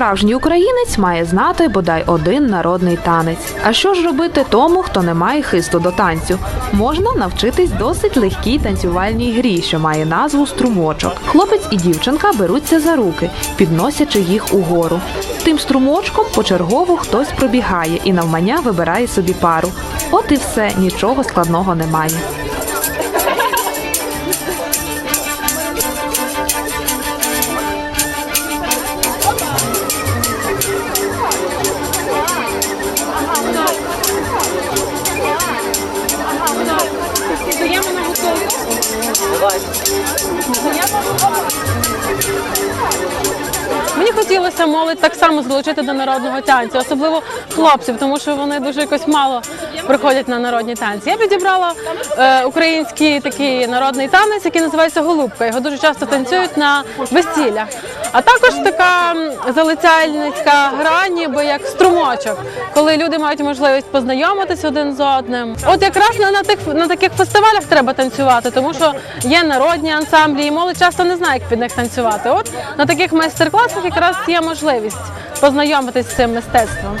Справжній українець має знати бодай один народний танець. А що ж робити тому, хто не має хисту до танцю? Можна навчитись досить легкій танцювальній грі, що має назву струмочок. Хлопець і дівчинка беруться за руки, підносячи їх угору. Тим струмочком почергово хтось пробігає і навмання вибирає собі пару. От і все, нічого складного немає. Мені хотілося молодь так само залучити до народного танцю, особливо хлопців, тому що вони дуже якось мало приходять на народні танці. Я підібрала е, український такий народний танець, який називається голубка. Його дуже часто танцюють на весіллях. А також така залицяльницька гра, ніби як струмочок, коли люди мають можливість познайомитись один з одним. От якраз на тих на таких фестивалях треба танцювати, тому що є народні ансамблі, і молодь часто не знає, як під них танцювати. От на таких майстер-класах якраз є можливість познайомитись з цим мистецтвом.